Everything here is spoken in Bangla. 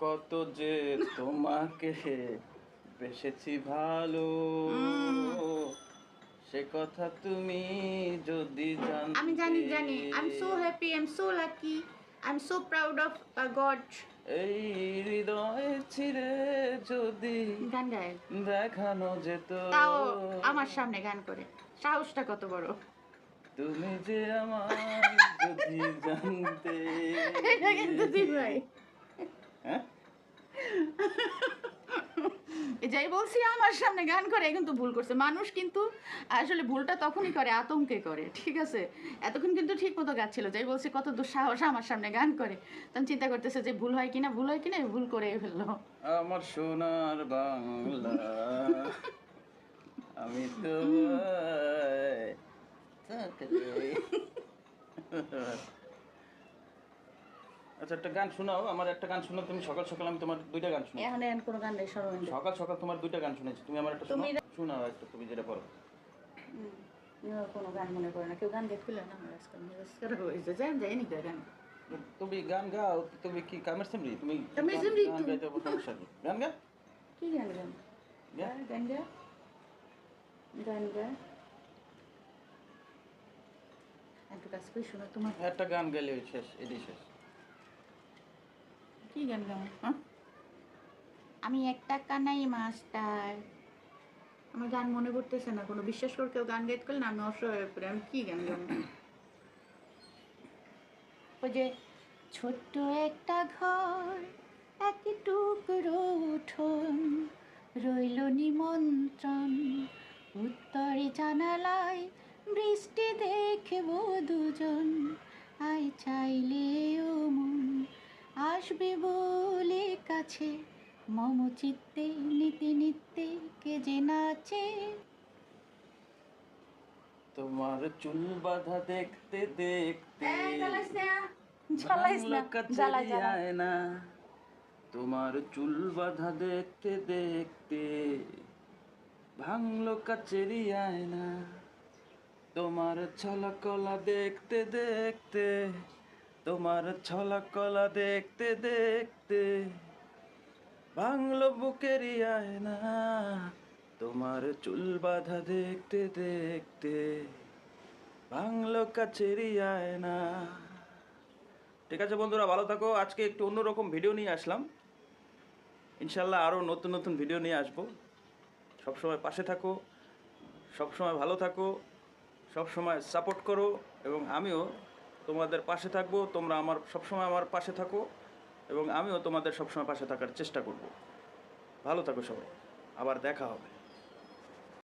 কত যে তোমাকে বেসেছি ভালো। সে কথা তুমি যদি জানতে আমি জানি জানি। I am so happy I am so lucky I am so proud of god এই হৃদয় ছিড়ে যদি গান গায়। দেখানো যেত। তাও আমার সামনে গান করে। সাহসটা কত বড়। তুমি যে আমার যদি জানতে এটা কিন্তু ভাই যাই বলছি আমার সামনে গান করে কিন্তু ভুল করছে। মানুষ কিন্তু আসলে ভুলটা তখনই করে আতঙ্কে করে ঠিক আছে? এতক্ষণ কিন্তু ঠিক মতো গাচ্ছিল। যাই বলছি কত দুঃসাহস আমার সামনে গান করে। তখন চিন্তা করতেছে যে ভুল হয় কিনা? ভুল হয় কিনা? ভুল করে ফেলল। আমার সোনার বাংলা আমি তো। আচ্ছা একটা গান শোনাও আমার একটা গান শোনাও তুমি সকাল সকাল আমি তোমার দুইটা গান শোনাও এখন এখন কোনো গান নেই সকাল সকাল তোমার দুইটা গান শুনেছি তুমি আমার একটা শোনাও। তুমি- শোনাও একটা তুমি যেটা পড়ো কোনো গান মনে করে না কেউ গান দেখছিল না আমার আজকাল মেজাজ হয়েছে যাই যাই নি গান। তুমি গান গাও তুমি কি কামের সেমরি? তুমি কামের গান- সেমরি গান তুমি। গাইতে সমস্যা কি গান গা কি গান গান গান গা গান গা একটু কাজ করে শোনো তোমার। একটা গান গাইলে শেষ এটাই শেষ। কি গান গাও? হ্যাঁ? আমি একটা কানাই মাস্টার। আমার গান মনে পড়তেছে না কোনো বিশ্বাস করে কেউ গান গাইতে করলে না আমি অসহায় হয়ে পড়ি আমি কি গান গাবো? ওই যে ছোট্ট একটা ঘর এক টুকরো উঠোন রইল নিমন্ত্রণ। উত্তরে জানালায় বৃষ্টি দেখব দুজন। আসবে বলে কাছে। মম চিত্তে নিতে নিতে কে যে নাচে। তোমার চুল বাঁধা দেখতে দেখতে না। তোমার চুল বাঁধা দেখতে দেখতে ভাঙলো কাচেরি আয়না। তোমার ছলকলা দেখতে দেখতে তোমার ছলকলা দেখতে দেখতে ভাঙলো বুকেরই আয়না। তোমার চুল বাঁধা দেখতে দেখতে ভাঙলো কাচেরি আয়না। ঠিক আছে বন্ধুরা, ভালো থাকো। আজকে একটু অন্যরকম ভিডিও নিয়ে আসলাম। ইনশাল্লাহ আরও নতুন নতুন ভিডিও নিয়ে আসব। সবসময় পাশে থাকো, সবসময় ভালো থাকো, সবসময় সাপোর্ট করো এবং আমিও তোমাদের পাশে থাকব, তোমরা আমার সবসময় আমার পাশে থাকো এবং আমিও তোমাদের সবসময় পাশে থাকার চেষ্টা করব। ভালো থাকো সবাই, আবার দেখা হবে।